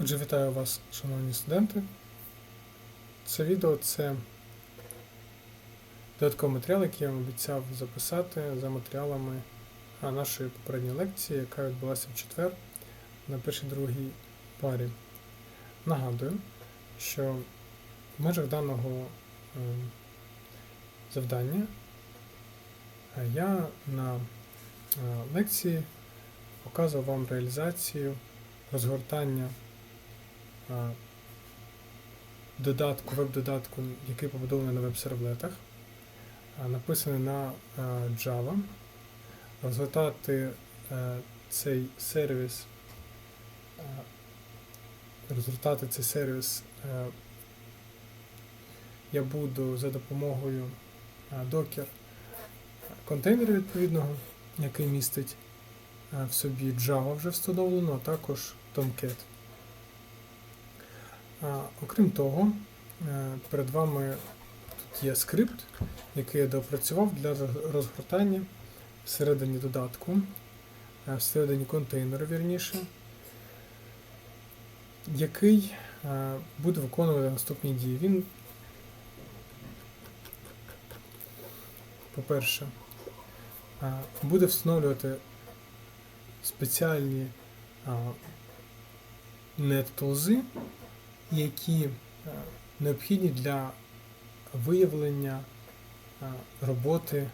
Отже, вітаю вас, шановні студенти. Це відео це додатковий матеріал, який я вам обіцяв записати за матеріалами нашої попередньої лекції, яка відбулася в четвер на першій другій парі. Нагадую, що в межах даного е, завдання е, я на е, лекції показував вам реалізацію розгортання додатку, веб-додатку, який побудований на веб-сервлетах, написаний на Java. Розгортати цей сервіс, розгортати цей сервіс я буду за допомогою Docker контейнера відповідного, який містить в собі Java вже встановлено, а також Tomcat. Окрім того, е, перед вами тут є скрипт, який я доопрацював для розгортання всередині додатку, е, всередині контейнеру, вірніше, який е, буде виконувати наступні дії. Він, по-перше, буде встановлювати спеціальні неттулзи, які е, необхідні для виявлення е, роботи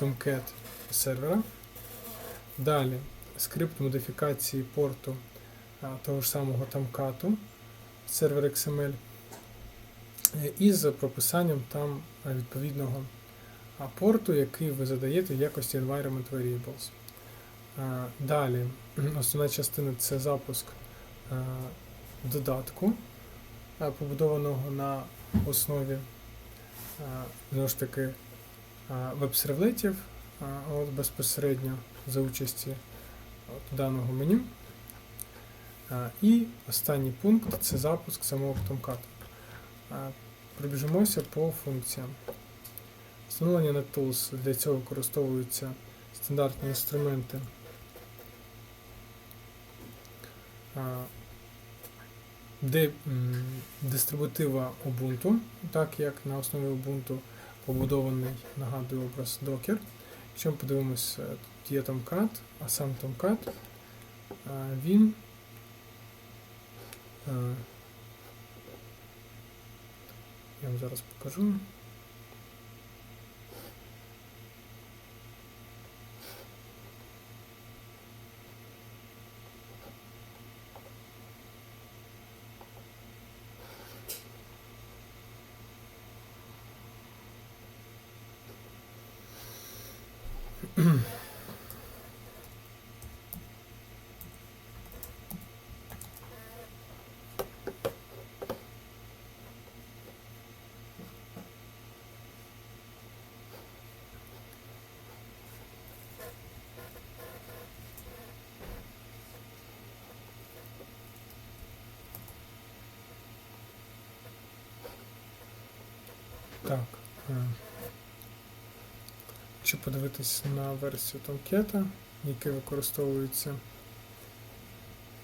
Tomcat сервера. Далі скрипт модифікації порту е, того ж самого Tomcat сервер XML із прописанням там відповідного порту, який ви задаєте в якості Environment Variables. Далі основна частина це запуск додатку, е, побудованого на основі е, знову ж таки е, веб-сервлетів, от безпосередньо за участі от даного меню. І останній пункт це запуск самого Tomcat. Е, Пробіжимося по функціям. Встановлення NetTools для цього використовуються стандартні інструменти. Де дистрибутива Ubuntu, так як на основі Ubuntu побудований, нагадую, образ Docker. Якщо ми подивимося, тут є Tomcat, а сам Tomcat, він я вам зараз покажу. Так. е, Якщо подивитись на версію Tomcat, яка використовується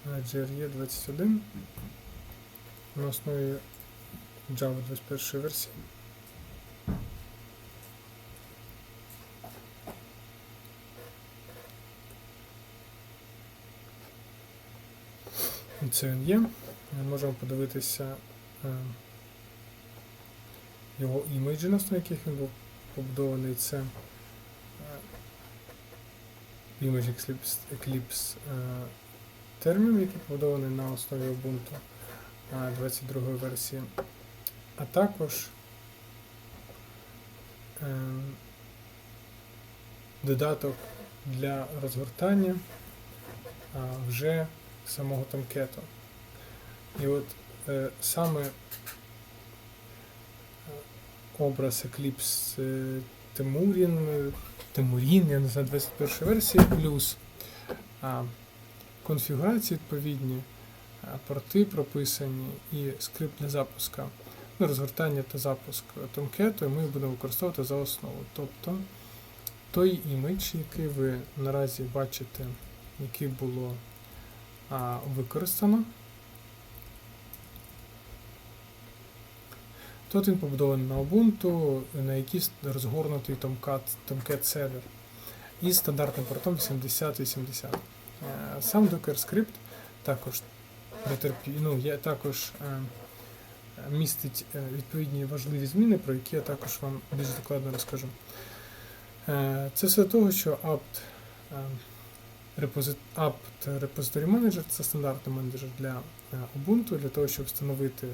на GRE 21 на основі Java 21 версії. Це він є. Ми можемо подивитися е, його імейджі, на яких він був побудований. Це е, Image Eclipse, Eclipse е, термін, який побудований на основі Ubuntu е, 22 версії. А також е, додаток для розгортання вже самого Tomcat. І от е, саме е, образ Eclipse е, Темурін, е, я не знаю, 21 версії, плюс а, конфігурації відповідні, а, порти прописані і скрипт для запуска, ну, розгортання та запуск Tomcat ми будемо використовувати за основу. Тобто той імідж, який ви наразі бачите, який було а, використано Тут він побудований на Ubuntu, на якийсь розгорнутий Tomcat, Tomcat сервер із стандартним портом 8080. Е, Сам Docker Script також ну, є, також е, містить е, відповідні важливі зміни, про які я також вам більш докладно розкажу. Це все того, що apt, Repository Manager це стандартний менеджер для Ubuntu, для того, щоб встановити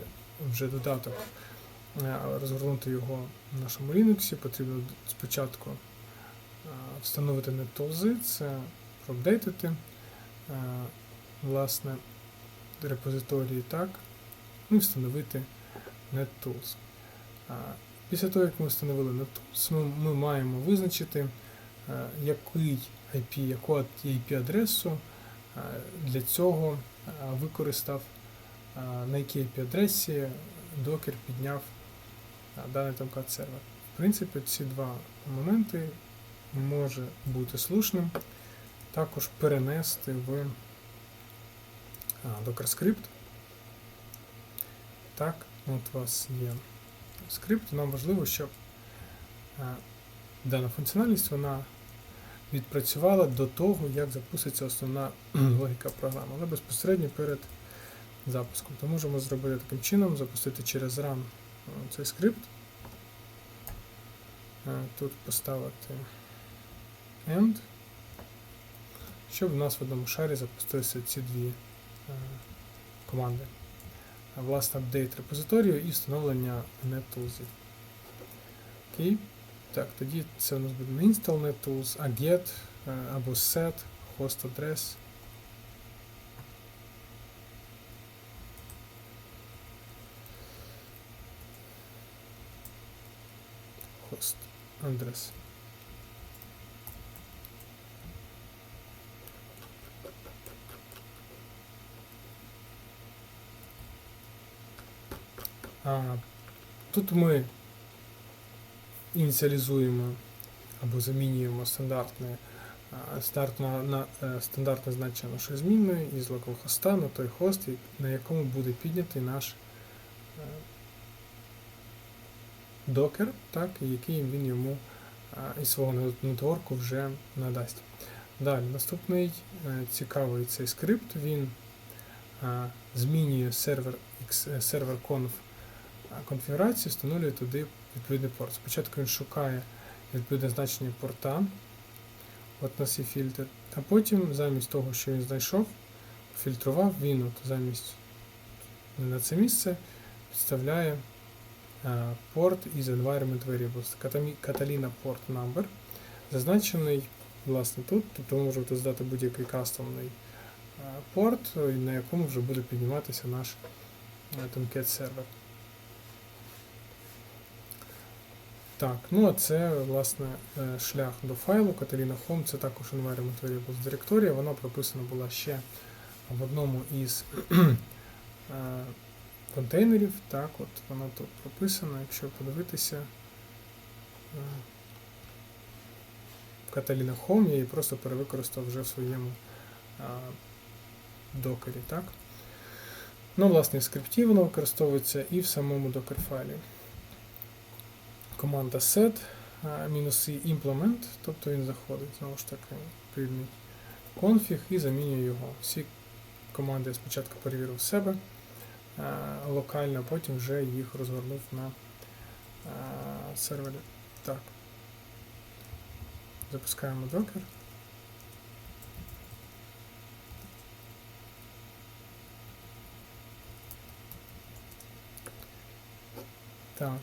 вже додаток, розгорнути його в нашому Linux, потрібно спочатку е, встановити NetTools, це проапдейтити е, власне репозиторії так, ну і встановити NetTools. Після того, як ми встановили NetTools, ми, ми маємо визначити, е, який IP, яку IP-адресу е, для цього е, використав, е, на якій IP-адресі докер підняв е, даний Tomcat сервер. В принципі, ці два моменти може бути слушним також перенести в Docker скрипт. Так, от у вас є скрипт, нам важливо, щоб дана функціональність вона відпрацювала до того, як запуститься основна логіка програми, але безпосередньо перед запуском. То можемо зробити таким чином, запустити через а, цей скрипт. Тут поставити end, щоб в нас в одному шарі запустилися ці дві е, команди. Власне, апдейт репозиторію і встановлення NetTools. Окей. Так, тоді це у нас буде не install NetTools, а get е, або set host address. Host. А, Тут ми ініціалізуємо або замінюємо стандартне, а, стандартне, на, е, стандартне значення нашої змінної із localhost на той хост, на якому буде піднятий наш е, докер, так, який він йому із свого нетворку вже надасть. Далі, наступний е, цікавий цей скрипт, він змінює сервер, е, сервер conf конфігурацію, встановлює туди відповідний порт. Спочатку він шукає відповідне значення порта, от нас є фільтр, а потім замість того, що він знайшов, фільтрував, він от замість на це місце підставляє а, порт із environment variables, Catalina port number, зазначений власне тут, тобто ми можемо здати будь-який кастомний порт, е, на якому вже буде підніматися наш е, Tomcat сервер. Так, ну а це власне е, шлях до файлу Catalina Home, це також environment variables директорія. Вона прописана була ще в одному із е, контейнерів. Так, от вона тут прописана. Якщо подивитися е, Catalina Home, я її просто перевикористав вже в своєму е, докері. Ну, власне, в скрипті воно використовується і в самому докер файлі команда set мінус і implement, тобто він заходить знову ж таки відповідний конфіг і замінює його. Всі команди я спочатку перевірив себе локально, потім вже їх розгорнув на сервері. Так. Запускаємо докер. Так.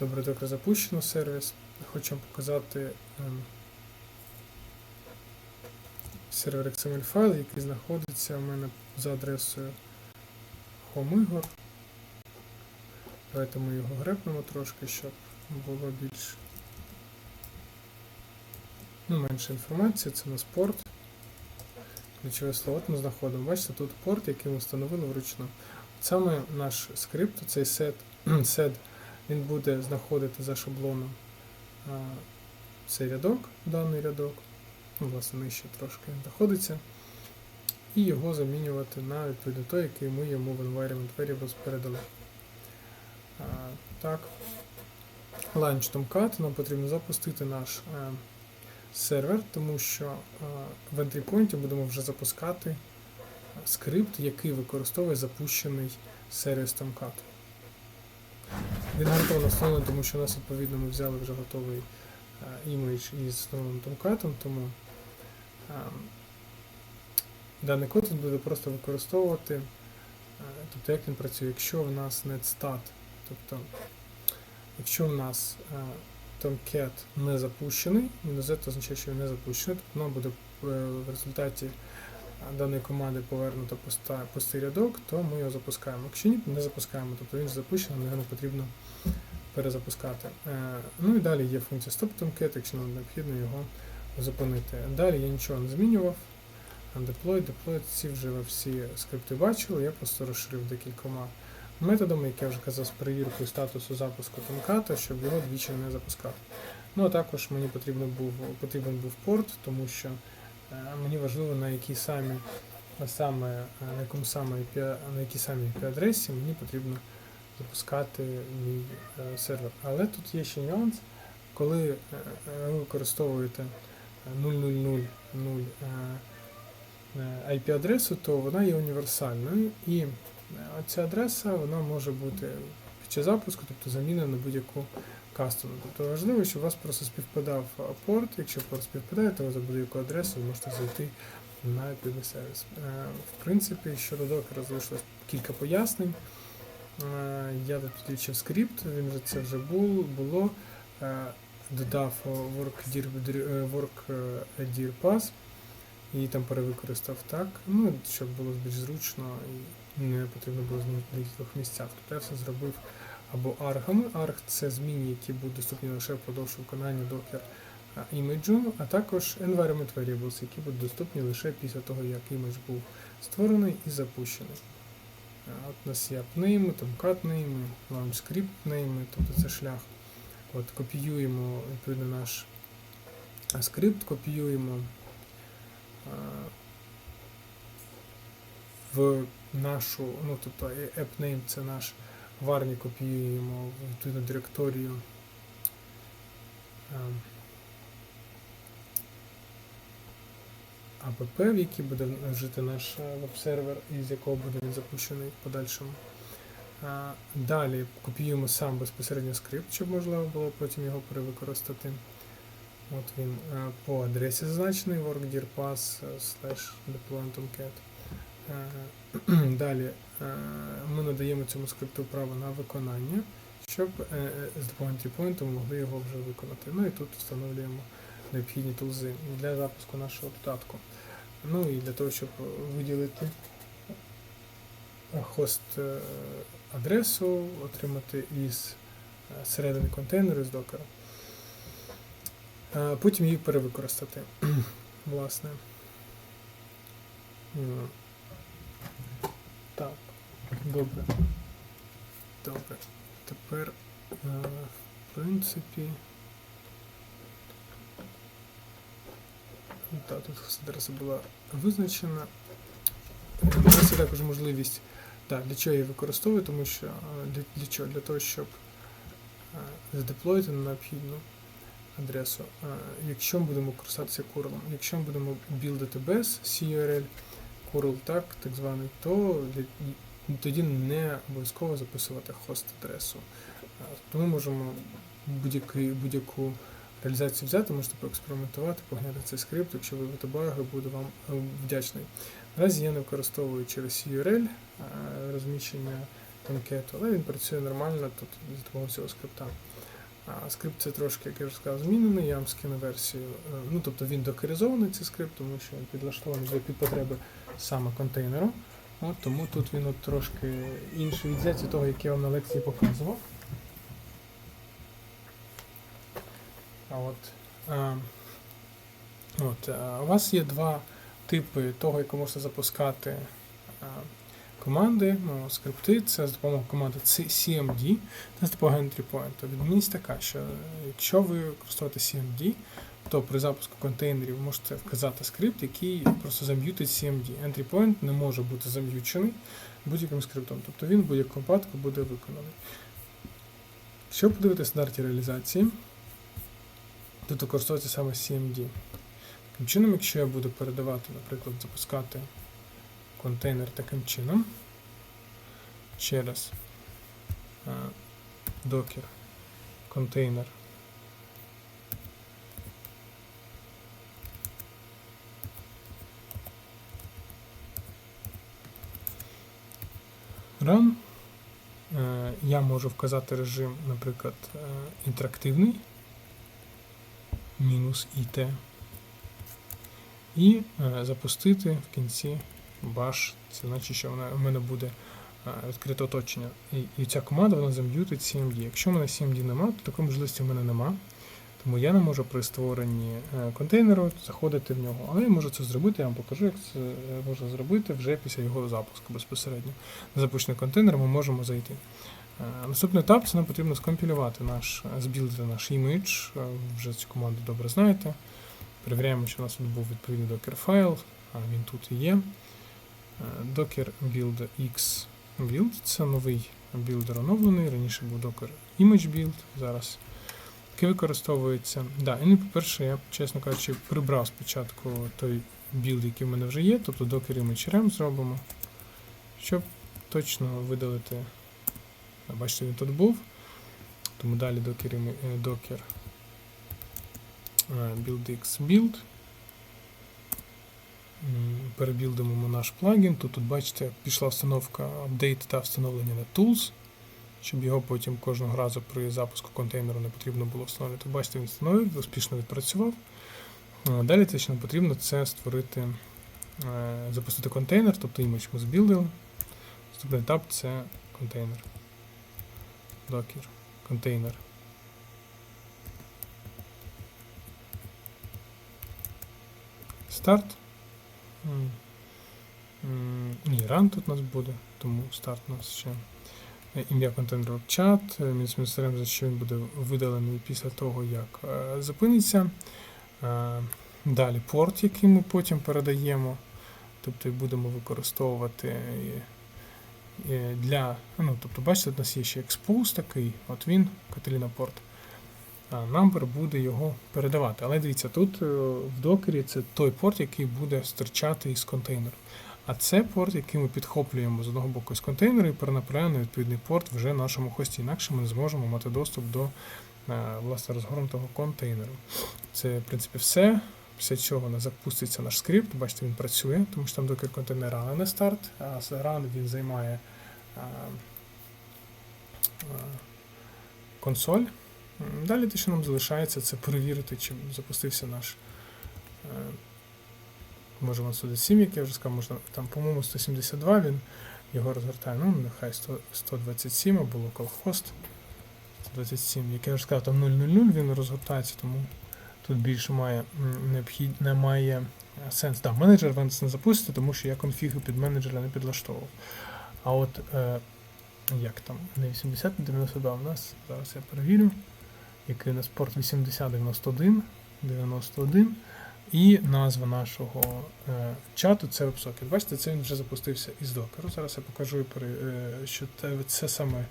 Добре, добре, запущено сервіс. Хочу показати ем, сервер XML файл, який знаходиться у мене за адресою HomeIgor. Давайте ми його грепнемо трошки, щоб було більш ну, менше інформації. Це у нас порт. Ключове слово от ми знаходимо. Бачите, тут порт, який ми встановили вручну. Саме наш скрипт, цей set, set він буде знаходити за шаблоном а, цей рядок, даний рядок, ну, власне, нижче трошки знаходиться. і його замінювати на відповідно той, який ми йому в environment variables передали. А, так. Launch Tomcat нам потрібно запустити наш е, сервер, тому що е, в entry point будемо вже запускати скрипт, який використовує запущений сервіс Tomcat. Він гарантовано встановлений, тому що у нас відповідно ми взяли вже готовий е, імідж із встановленим Tomcat, тому даний код буде просто використовувати, е, тобто як він працює, якщо в нас netstat, тобто якщо в нас е, Tomcat не запущений, Z означає, що він не запущений, тобто нам буде е, в результаті даної команди повернуто пустий рядок, то ми його запускаємо. Якщо ні, не запускаємо, тобто він запущений, його не потрібно перезапускати. Ну і далі є функція Stop Tomcat, якщо нам необхідно його зупинити. Далі я нічого не змінював. Deploy, deploy, ці вже ви всі скрипти бачили, я просто розширив декількома методами, як я вже казав, з перевіркою статусу запуску Tomcat, щоб його двічі не запускати. Ну а також мені потрібно був, потрібен був порт, тому що е, мені важливо на якій самі, саме, е, на якому саме на якій самій IP-адресі мені потрібно запускати мій е, сервер. Але тут є ще нюанс, коли е, е, ви використовуєте 000 IP-адресу, то вона є універсальною і е, ця адреса вона може бути під час запуску, тобто заміна на будь-яку кастомну. Тобто важливо, щоб у вас просто співпадав е, порт. Якщо порт співпадає, то ви за будь-яку адресу можете зайти на відповідний сервіс. Е, В принципі, щодо докера залишилось кілька пояснень. Е, Я тут підключив скрипт, він вже це вже було. Е, Додав dir- work е, dir pass і там перевикористав так, ну, щоб було більш зручно і не потрібно було змінити в декількох місцях. Тобто я все зробив або аргами. Арг це зміни, які будуть доступні лише впродовж виконання докер іміджу, а також environment variables, які будуть доступні лише після того, як імідж був створений і запущений. От у нас є tomcat name, launch script name, тобто це шлях. От, копіюємо відповідно наш скрипт, копіюємо в нашу, ну тобто е, appname це наш варні копіюємо в відповідну директорію. а, АПП, в якій буде жити наш е, веб-сервер, і з якого буде він запущений в подальшому. Далі копіюємо сам безпосередньо скрипт, щоб можливо було потім його перевикористати. От він е, по адресі зазначений workdirpass е. Е, Далі ми надаємо цьому скрипту право на виконання, щоб з допомогою ми могли його вже виконати. Ну і тут встановлюємо необхідні тулзи для запуску нашого додатку. Ну і для того, щоб виділити хост е, адресу, отримати із е, середини контейнеру з докера. Е, Потім її перевикористати. Власне. Так, добре. Добре. Тепер, е, в принципі. Так, тут адреса була визначена. Е, є також можливість, так, для чого я використовую, тому що е, для, для чого? Для того, щоб е, задеплоїти на необхідну адресу. Е, Якщо ми будемо користуватися curl, якщо ми будемо білдити без CURL, curl так, так званий, то тоді не обов'язково записувати хост адресу. Е, То ми можемо будь-який- будь-яку реалізацію взяти, можете поекспериментувати, поглянути цей скрипт, якщо ви баги, буду вам е, вдячний. Наразі я не використовую через URL е, розміщення анкету, але він працює нормально тут з допомогою цього скрипта. А скрипт це трошки, як я вже сказав, змінений, я вам скину версію. е, Ну, тобто він докеризований цей скрипт, тому що він підлаштований під потреби саме контейнеру. От, тому тут він от трошки інший від того, як я вам на лекції показував. От, а, от, а, у вас є два типи того, як ви можете запускати а, команди, ну, скрипти. Це з допомогою команди CMD та з допомогою entry point. Відмінність така, що якщо ви використовуєте CMD, то при запуску контейнерів ви можете вказати скрипт, який просто зам'ютить CMD. Entry point не може бути зам'ючений будь-яким скриптом, тобто він в будь-якому випадку буде виконаний. Щоб подивитися стандарті реалізації, тут використовується саме CMD. Таким чином, якщо я буду передавати, наприклад, запускати контейнер таким чином через е, докер контейнер Run. Е, Я можу вказати режим, наприклад, е, інтерактивний мінус IT і е, запустити в кінці bash. Це значить, що вона, в мене буде е, відкрите оточення. І, і ця команда вона зам'ютить CMD. Якщо в мене CMD нема, то такої можливості в мене нема. Тому я не можу при створенні е, контейнеру заходити в нього. Але я можу це зробити, я вам покажу, як це можна зробити вже після його запуску безпосередньо. На запущений контейнер ми можемо зайти. Е, Наступний етап це нам потрібно скомпілювати наш е, збілдити наш імідж. Е, Вже цю команду добре знаєте. Перевіряємо, що у нас тут був відповідний докер файл, а він тут і є. Docker build x build це новий білдер оновлений. Раніше був docker image build, зараз який використовується. Да, і, ну, по-перше, я, чесно кажучи, прибрав спочатку той білд, який в мене вже є, тобто docker image rem зробимо, щоб точно видалити. Бачите, він тут був. Тому далі е, е, buildx build. М, Перебілдимо наш плагін. Тут, тут бачите, пішла встановка апдейт та встановлення на tools, щоб його потім кожного разу при запуску контейнеру не потрібно було встановлювати. Бачите, він встановив, успішно відпрацював. Е, Далі те, що нам потрібно, це створити, е, запустити контейнер, тобто імідж ми збілдили. Наступний етап це контейнер. Docker. Контейнер. Старт. Ні, run тут у нас буде, тому старт у нас ще. Е, Ім'я контейнеру чат, мінус мінус за що він буде видалений після того, як е, зупиниться. Е, Далі порт, який ми потім передаємо. Тобто будемо використовувати е, е, для. Ну, тобто, бачите, у нас є ще expose такий, от він, Catalina порт. Number буде його передавати. Але дивіться, тут е, в докері це той порт, який буде стирчати із контейнеру. А це порт, який ми підхоплюємо з одного боку з контейнеру і перенаправляємо на відповідний порт вже нашому хості. Інакше ми не зможемо мати доступ до е, власне розгорнутого контейнеру. Це, в принципі, все. Після цього нас запуститься наш скрипт. Бачите, він працює, тому що там докер контейнер ран, а не старт. А ран він займає а, а, консоль. Далі те, що нам залишається, це перевірити, чи запустився наш. е, Можемо сюди 7, як я вже сказав, можна там, по-моєму, 172 він його розгортає. Ну, нехай 100, 127 або localhost 127, як я вже сказав, там 000 він розгортається, тому тут більше має необхід, немає е, сенс. Так, менеджер ви не запустите, тому що я конфіги під менеджера не підлаштовував. А от е, як там, не 80, не 92 у нас, зараз я перевірю, який у нас порт 8091, 91. І назва нашого е, чату це WebSocket. Бачите, це він вже запустився із докеру. Зараз я покажу, е, що це, це саме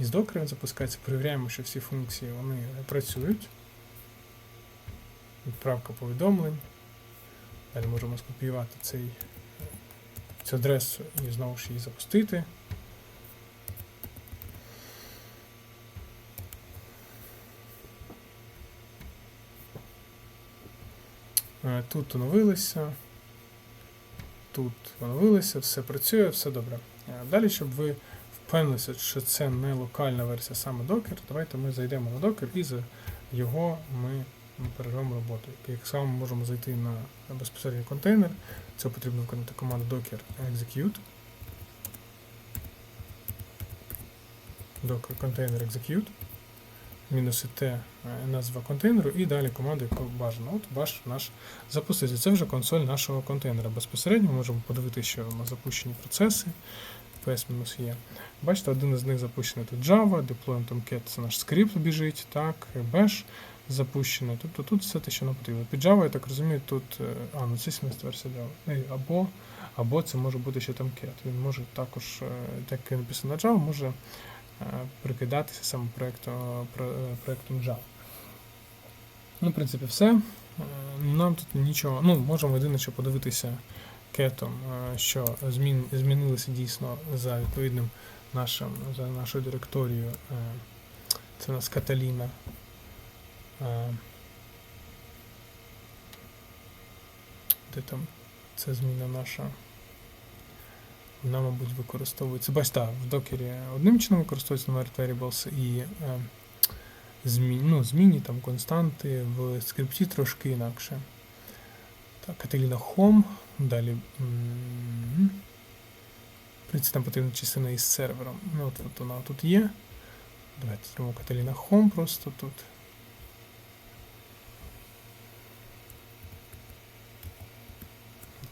із докера він запускається. Перевіряємо, що всі функції вони працюють. Відправка повідомлень. Далі можемо скопіювати цей, цю адресу і знову ж її запустити. Е, Тут оновилися. Тут оновилися, все працює, все добре. Е, Далі, щоб ви впевнилися, що це не локальна версія саме Docker, давайте ми зайдемо на Docker і за його ми перервемо роботу. Як само ми можемо зайти на безпосередній контейнер, це потрібно виконати команду docker execute. Docker container execute. Мінус і Т назва контейнеру, і далі команда, яку бажано. От баш наш запуститься. Це вже консоль нашого контейнера. Безпосередньо ми можемо подивитися, що на запущені процеси. PS-є. Бачите, один із них запущений тут Java, Deployment Tomcat це наш скрипт біжить, так, Bash. Запущено. Тобто тут все те, що нам потрібно. Під Java, я так розумію, тут. е, А, ну це 17 версія. Е, Або, або це може бути ще там Cat. Він може також, е, так як написано на Java, може е, прикидатися саме проєктом, проєктом Java. Ну, в принципі, все. Нам тут нічого. Ну, можемо єдине, що подивитися кетом, що змін, змінилося дійсно за відповідним нашим, за нашою директорією. Це у нас Каталіна. Де там ця зміна наша? Вона, мабуть, використовується. Бачите, так, в докері одним чином використовується numeric variables і е, змі, ну, змінні там константи в скрипті трошки інакше. Так, Каталіна Home. Далі. м, В принципі, там потрібна частина із сервером. Ну, от, от вона тут є. Давайте зробимо Каталіна Home просто тут.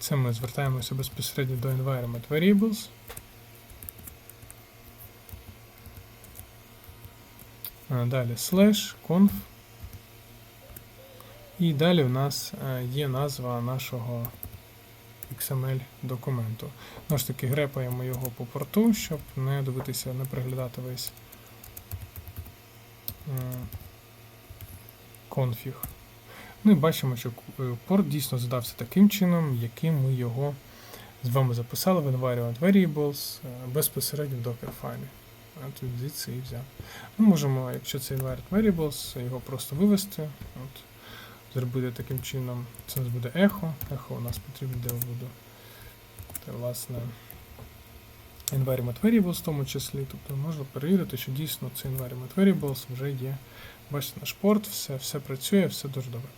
Це ми звертаємося безпосередньо до Environment Variables. Далі slash conf. І далі в нас е, є назва нашого XML документу. Знову ж таки, грепаємо його по порту, щоб не дивитися, не переглядати весь конфіг. Ну і бачимо, що е, порт дійсно задався таким чином, яким ми його з вами записали в Environment Variables е, безпосередньо в Docker файлі. Тут звідси і взяв. Ми можемо, якщо це Environment Variables, його просто вивести. От, зробити таким чином. Це у нас буде ехо. Ехо у нас потрібно, де буде. Це, власне, Environment Variables в тому числі. Тобто можна перевірити, що дійсно це Environment Variables вже є. Бачите, наш порт, все, все працює, все дуже добре.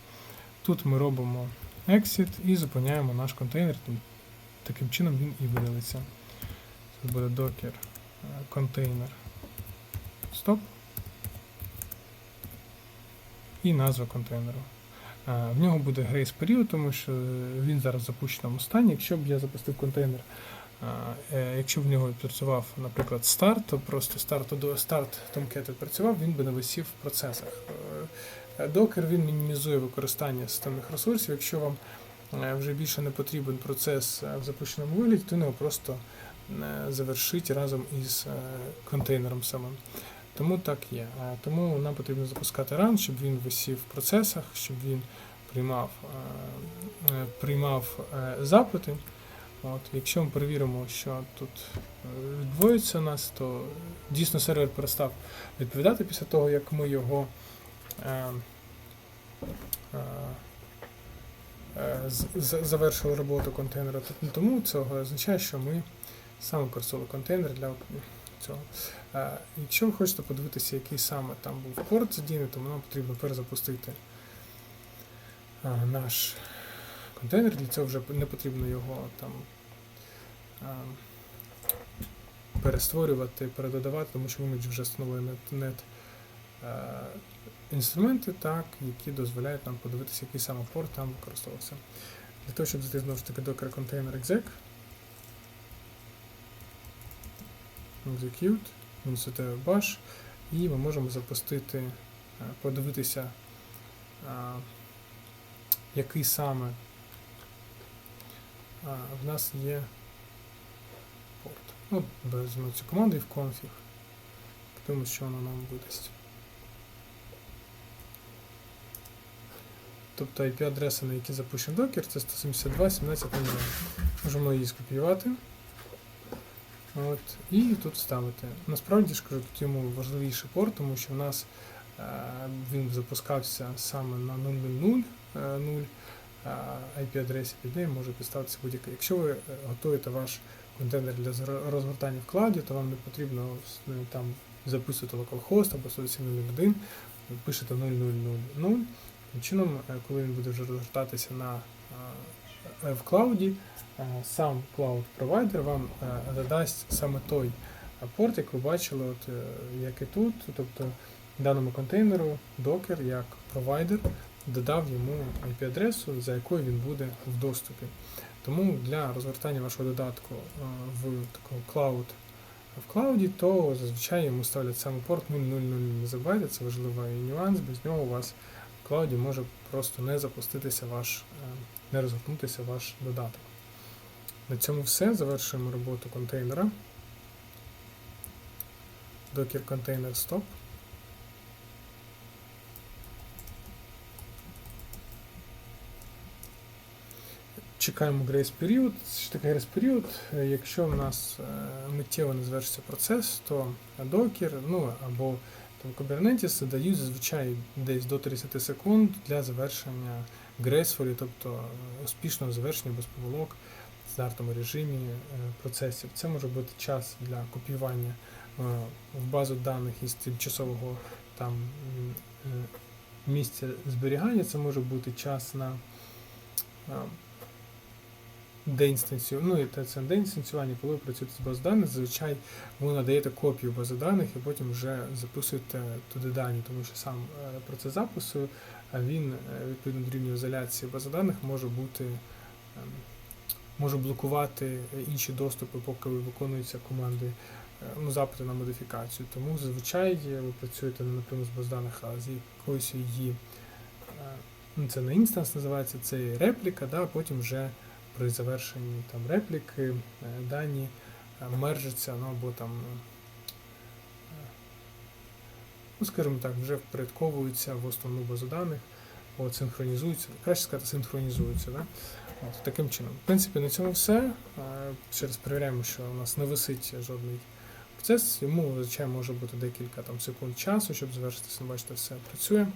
Тут ми робимо exit і зупиняємо наш контейнер. Таким чином він і видалиться. Це буде docker е, контейнер. Стоп. І назва контейнеру. В нього буде грейс період, тому що він зараз в запущеному стані. Якщо б я запустив контейнер, е, якщо б в нього працював, наприклад, старт, то просто старт до старт Tomcat працював, він би не висів в процесах. Докер він мінімізує використання системних ресурсів. Якщо вам е, вже більше не потрібен процес е, в запущеному вигляді, то його просто е, завершить разом із контейнером самим. Тому так є. Тому нам потрібно запускати ран, щоб він висів в процесах, щоб він приймав, приймав запити. От, якщо ми перевіримо, що тут відбувається у нас, то дійсно сервер перестав відповідати після того, як ми його завершили роботу контейнера. Тому це означає, що ми саме використовували контейнер для цього. Е, Якщо ви хочете подивитися, який саме там був порт задіяний, то нам потрібно перезапустити е, наш контейнер. Для цього вже не потрібно його там е, перестворювати, передодавати, тому що імідж вже нет, е, інструменти, так, які дозволяють нам подивитися, який саме порт там використовувався. Для того, щоб зайти знову ж таки docker container exec, execute, інсете bash, і ми можемо запустити, е, подивитися, е, який саме е, в нас є порт. Ну, візьмемо цю команду і в config. Подивимося, що вона нам видасть. Тобто IP-адреса, на якій запущений докер, це 172.17.0. Можемо її скопіювати. От, і тут вставити. Насправді ж кажу, тут йому важливіший порт, тому що в нас е, він запускався саме на 000 е, 0, IP-адресі під нею може підставитися будь-який. Якщо ви е, готуєте ваш контейнер для розгортання в клауді, то вам не потрібно е, там записувати localhost або 107.01, ви пишете 0000. Таким чином, е, коли він буде вже розгортатися на е, в клауді, е, сам cloud провайдер вам задасть саме той порт, як ви бачили, от, як і тут. Тобто даному контейнеру Docker як провайдер додав йому IP-адресу, за якою він буде в доступі. Тому для розгортання вашого додатку в такому cloud в клауді, то зазвичай йому ставлять саме порт 000. Не забувайте, це важливий нюанс, без нього у вас в клауді може просто не запуститися ваш, е, не розгорнутися ваш додаток. На цьому все. Завершуємо роботу контейнера. Docker контейнер стоп. Чекаємо grace період. Що таке grace період? Е, Якщо в нас е, миттєво не завершиться процес, то Docker ну, або там, Kubernetes дають зазвичай десь до 30 секунд для завершення gracefully, тобто е, успішного завершення без помилок в стандартному режимі е, процесів. Це може бути час для копіювання е, в базу даних із тимчасового там місця зберігання. Це може бути час на е, деінстанцію, ну і це деінстанціювання, коли ви працюєте з баз даних, зазвичай ви надаєте копію бази даних і потім вже записуєте туди дані, тому що сам е, процес запису, а він е, відповідно до рівня ізоляції бази даних може бути ем, може блокувати інші доступи, поки ви виконуються команди, е, ну, запити на модифікацію. Тому зазвичай ви працюєте не напряму з баз даних, а з якоюсь її. е, Ну, це не інстанс називається, це репліка, да, потім вже при завершенні там репліки е, дані е, мержаться, ну або там, е, ну скажімо так, вже впорядковуються в основну базу даних, от, синхронізуються, краще сказати, синхронізуються. Да? От, таким чином. В принципі, на цьому все. Ще раз перевіряємо, що у нас не висить жодний процес. Йому, звичайно, може бути декілька там, секунд часу, щоб завершитися. Бачите, все працює.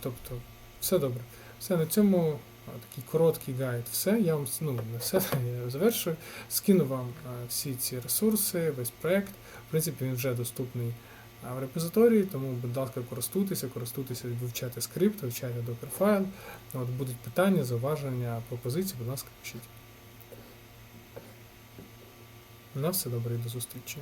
Тобто, все добре. Все на цьому такий короткий гайд. Все. Я вам ну, не все я завершую. Скину вам всі ці ресурси, весь проект. В принципі, він вже доступний в репозиторії, тому, будь ласка, користуйтеся, користуйтеся, вивчайте скрипт, вивчайте докерфайл. От будуть питання, зауваження, пропозиції, будь ласка, пишіть. На все добре і до зустрічі.